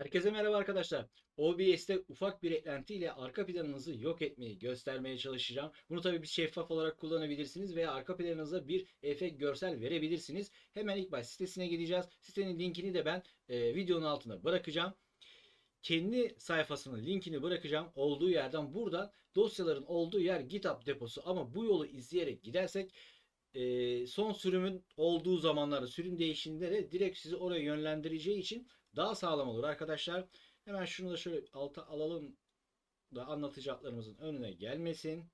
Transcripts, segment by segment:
Herkese merhaba arkadaşlar. OBS'te ufak bir eklenti ile arka planınızı yok etmeyi göstermeye çalışacağım. Bunu tabii bir şeffaf olarak kullanabilirsiniz veya arka planınıza bir efekt görsel verebilirsiniz. Hemen ilk baş sitesine gideceğiz. Sitenin linkini de ben e, videonun altına bırakacağım. Kendi sayfasının linkini bırakacağım. Olduğu yerden buradan dosyaların olduğu yer GitHub deposu ama bu yolu izleyerek gidersek e, son sürümün olduğu zamanlarda sürüm değişiminde de direkt sizi oraya yönlendireceği için daha sağlam olur arkadaşlar. Hemen şunu da şöyle alta alalım da anlatacaklarımızın önüne gelmesin.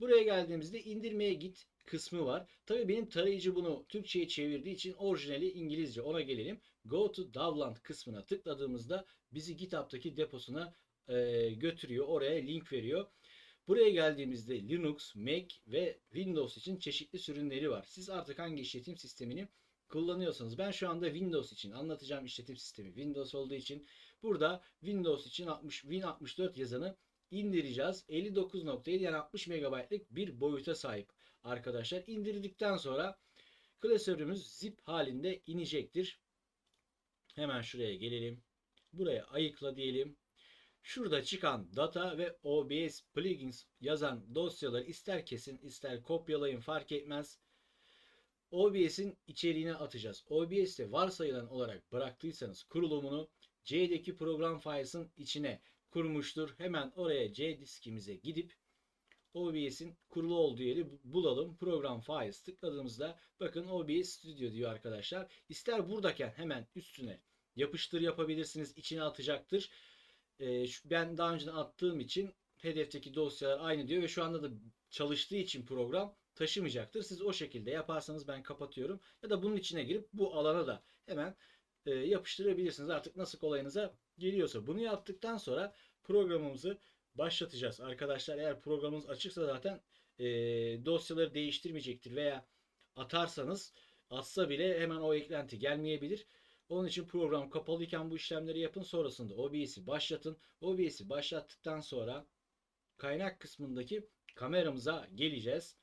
Buraya geldiğimizde indirmeye git kısmı var. Tabii benim tarayıcı bunu Türkçe'ye çevirdiği için orijinali İngilizce ona gelelim. Go to Davland kısmına tıkladığımızda bizi GitHub'daki deposuna e, götürüyor. Oraya link veriyor. Buraya geldiğimizde Linux, Mac ve Windows için çeşitli sürümleri var. Siz artık hangi işletim sistemini kullanıyorsanız ben şu anda Windows için anlatacağım işletim sistemi Windows olduğu için burada Windows için 60 Win64 yazanı indireceğiz. 59.7 yani 60 MB'lık bir boyuta sahip arkadaşlar. İndirdikten sonra klasörümüz zip halinde inecektir. Hemen şuraya gelelim. Buraya ayıkla diyelim. Şurada çıkan data ve OBS plugins yazan dosyaları ister kesin ister kopyalayın fark etmez. OBS'in içeriğine atacağız. OBS'te varsayılan olarak bıraktıysanız kurulumunu C'deki program files'ın içine kurmuştur. Hemen oraya C diskimize gidip OBS'in kurulu olduğu yeri bulalım. Program files tıkladığımızda bakın OBS Studio diyor arkadaşlar. İster buradayken hemen üstüne yapıştır yapabilirsiniz. içine atacaktır. Ee, ben daha önceden attığım için hedefteki dosyalar aynı diyor ve şu anda da çalıştığı için program taşımayacaktır. Siz o şekilde yaparsanız ben kapatıyorum. Ya da bunun içine girip bu alana da hemen e, yapıştırabilirsiniz. Artık nasıl kolayınıza geliyorsa. Bunu yaptıktan sonra programımızı başlatacağız. Arkadaşlar eğer programınız açıksa zaten e, dosyaları değiştirmeyecektir veya atarsanız atsa bile hemen o eklenti gelmeyebilir. Onun için program kapalıyken bu işlemleri yapın. Sonrasında OBS'i başlatın. OBS'i başlattıktan sonra kaynak kısmındaki kameramıza geleceğiz.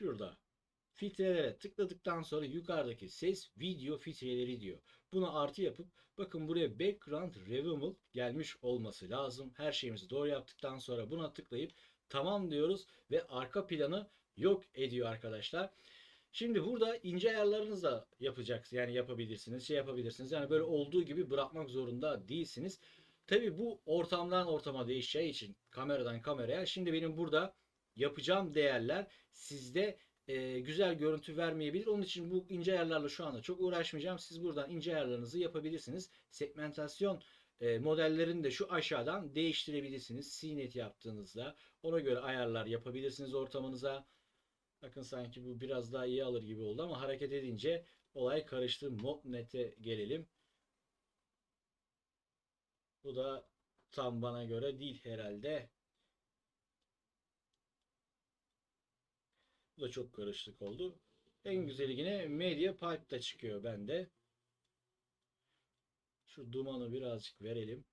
Şurada filtrelere tıkladıktan sonra yukarıdaki ses video filtreleri diyor. Buna artı yapıp bakın buraya background removal gelmiş olması lazım. Her şeyimizi doğru yaptıktan sonra buna tıklayıp tamam diyoruz ve arka planı yok ediyor arkadaşlar. Şimdi burada ince ayarlarınızı da yapacaksınız. Yani yapabilirsiniz, şey yapabilirsiniz. Yani böyle olduğu gibi bırakmak zorunda değilsiniz. Tabi bu ortamdan ortama değişeceği için kameradan kameraya. Şimdi benim burada yapacağım değerler sizde e, güzel görüntü vermeyebilir. Onun için bu ince ayarlarla şu anda çok uğraşmayacağım. Siz buradan ince ayarlarınızı yapabilirsiniz. Segmentasyon e, modellerini de şu aşağıdan değiştirebilirsiniz. CNET yaptığınızda ona göre ayarlar yapabilirsiniz ortamınıza. Bakın sanki bu biraz daha iyi alır gibi oldu ama hareket edince olay karıştı. ModNet'e gelelim. Bu da tam bana göre değil herhalde. Bu da çok karışık oldu. En güzeli yine Media Pipe'da çıkıyor bende. Şu dumanı birazcık verelim.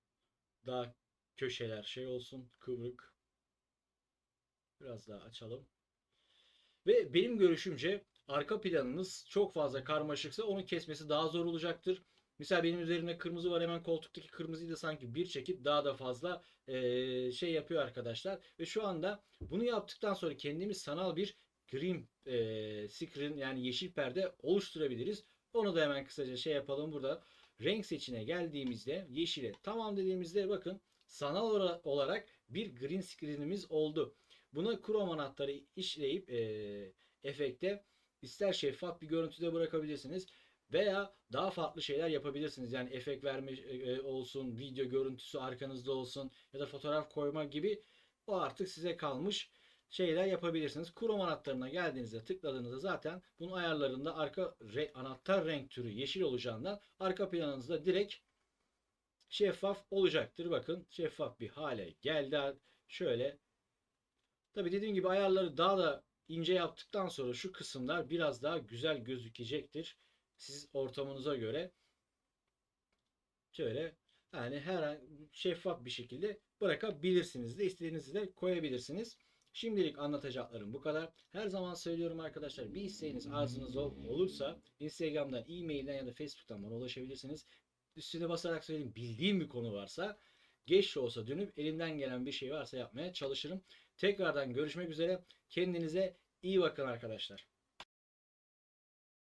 Daha köşeler şey olsun. Kıvrık. Biraz daha açalım. Ve benim görüşümce arka planınız çok fazla karmaşıksa onu kesmesi daha zor olacaktır. Mesela benim üzerimde kırmızı var hemen koltuktaki kırmızıyı da sanki bir çekip daha da fazla e, şey yapıyor arkadaşlar. Ve şu anda bunu yaptıktan sonra kendimiz sanal bir green e, screen yani yeşil perde oluşturabiliriz. Onu da hemen kısaca şey yapalım burada. Renk seçine geldiğimizde yeşile tamam dediğimizde bakın sanal olarak bir green screen'imiz oldu. Buna Chrome anahtarı işleyip e, efekte ister şeffaf bir görüntüde bırakabilirsiniz veya daha farklı şeyler yapabilirsiniz. Yani efekt verme e, olsun, video görüntüsü arkanızda olsun ya da fotoğraf koyma gibi o artık size kalmış şeyler yapabilirsiniz. Chrome anahtarına geldiğinizde tıkladığınızda zaten bunun ayarlarında arka re, anahtar renk türü yeşil olacağından arka planınızda direkt şeffaf olacaktır. Bakın şeffaf bir hale geldi. Şöyle Tabi dediğim gibi ayarları daha da ince yaptıktan sonra şu kısımlar biraz daha güzel gözükecektir. Siz ortamınıza göre şöyle yani her şeffaf bir şekilde bırakabilirsiniz de istediğinizi de koyabilirsiniz. Şimdilik anlatacaklarım bu kadar. Her zaman söylüyorum arkadaşlar bir isteğiniz arzunuz ol- olursa Instagram'dan, e-mailden ya da Facebook'tan bana ulaşabilirsiniz. Üstüne basarak söyleyeyim bildiğim bir konu varsa geç olsa dönüp elimden gelen bir şey varsa yapmaya çalışırım. Tekrardan görüşmek üzere. Kendinize iyi bakın arkadaşlar.